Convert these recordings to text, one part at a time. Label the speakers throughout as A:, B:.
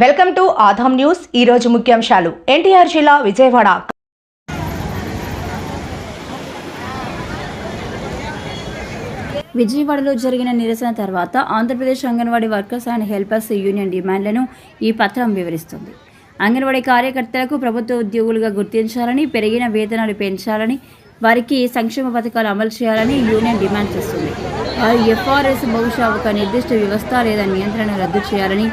A: Welcome to ఆధాం news. ఈ రోజు ముఖ్యాంశాలు. ఎన్టీఆర్ జిల్లా విజయవాడ.
B: విజయవాడలో జరిగిన నిరసన తర్వాత Andhra Pradesh anganwadi workers and helpers union డిమాండ్లను ఈ పత్రం వివరిస్తుంది. అంగన్వాడీ కార్యకర్తలకు ప్రభుత్వ ఉద్యోగులుగా గుర్తించాలని పెరిగిన వేతనాలు పెంచాలని వారికి సంక్షేమ పథకాలు అమలు చేయాలని యూనియన్ డిమాండ్ చేస్తుంది. వారు ఎఫ్ఆర్ఎస్ బహుశా ఒక నిర్దిష్ట వ్యవస్థ లేదా నియంత్రణ రద్దు చేయాలని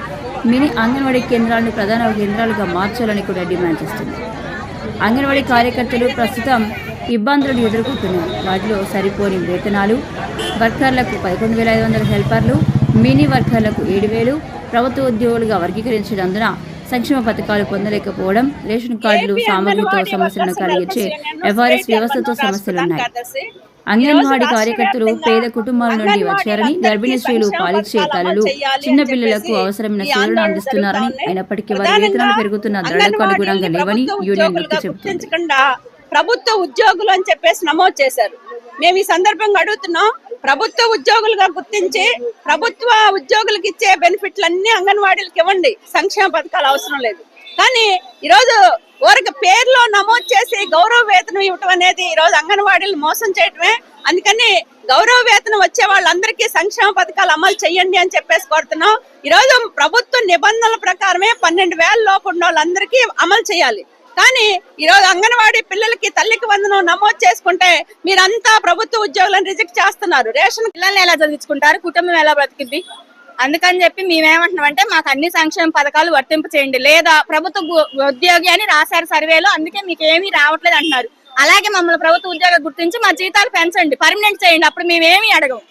B: మినీ అంగన్వాడీ కేంద్రాలను ప్రధాన కేంద్రాలుగా మార్చాలని కూడా డిమాండ్ చేస్తుంది. అంగన్వాడీ కార్యకర్తలు ప్రస్తుతం ఇబ్బందులను ఎదుర్కొంటున్నారు. వాటిలో సరిపోని వేతనాలు వర్కర్లకు పదకొండు వేల ఐదు వందల హెల్పర్లు మినీ వర్కర్లకు ఏడు వేలు ప్రభుత్వ ఉద్యోగులుగా వర్గీకరించినందున సంక్షేమ పథకాలు పొందలేకపోవడం రేషన్ కార్డులు సామగ్రితో సమస్యలను కలిగించే ఎఫ్ఆర్ఎస్ వ్యవస్థతో సమస్యలున్నాయి. అంగన్వాడీ కార్యకర్తలు పేద కుటుంబాల నుండి వచ్చారని గర్భిణీ స్త్రీలు పాలిచ్చే తల్లులు చిన్న పిల్లలకు అవసరమైన సేవలను అందిస్తున్నారని అయినప్పటికీ వారి వేతనాలు పెరుగుతున్న ధరలకు అనుగుణంగా లేవని యూనియన్ నొక్కి చెబుతుంది
C: గుర్తించకుండా ప్రభుత్వ ఉద్యోగులు అని చెప్పేసి నమోదు చేశారు. మేము ఈ సందర్భంగా అడుగుతున్నాం ప్రభుత్వ ఉద్యోగులుగా గుర్తించి ప్రభుత్వ ఉద్యోగులకు ఇచ్చే బెనిఫిట్లు అన్ని అంగన్వాడీలకు ఇవ్వండి. సంక్షేమ పథకాలు అవసరం లేదు. కానీ ఈరోజు ఊరికి పేరులో నమోదు చేసి గౌరవ వేతనం ఇవ్వటం అనేది ఈరోజు అంగన్వాడీలు మోసం చేయటమే. అందుకని గౌరవ వేతనం వచ్చే వాళ్ళందరికీ సంక్షేమ పథకాలు అమలు చేయండి అని చెప్పేసి కోరుతున్నాం. ఈరోజు ప్రభుత్వ నిబంధనల ప్రకారమే పన్నెండు వేల లోపు ఉన్న వాళ్ళందరికీ అమలు చేయాలి. కానీ ఈ రోజు అంగన్వాడీ పిల్లలకి తల్లికి వందనం నమోదు చేసుకుంటే మీరంతా ప్రభుత్వ ఉద్యోగులను రిజెక్ట్ చేస్తున్నారు. రేషన్
D: పిల్లల్ని ఎలా చదివించుకుంటారు? కుటుంబం ఎలా బ్రతికింది? అందుకని చెప్పి మేమేమంటున్నాం అంటే మాకు అన్ని సంక్షేమ పథకాలు వర్తింపు చేయండి. లేదా ప్రభుత్వ ఉద్యోగి అని రాశారు సర్వేలో అందుకే మీకు ఏమీ రావట్లేదు అంటున్నారు. అలాగే మమ్మల్ని ప్రభుత్వ ఉద్యోగం గుర్తించి మా జీతాలు పెంచండి. పర్మనెంట్ చేయండి. అప్పుడు మేమేమీ అడగం.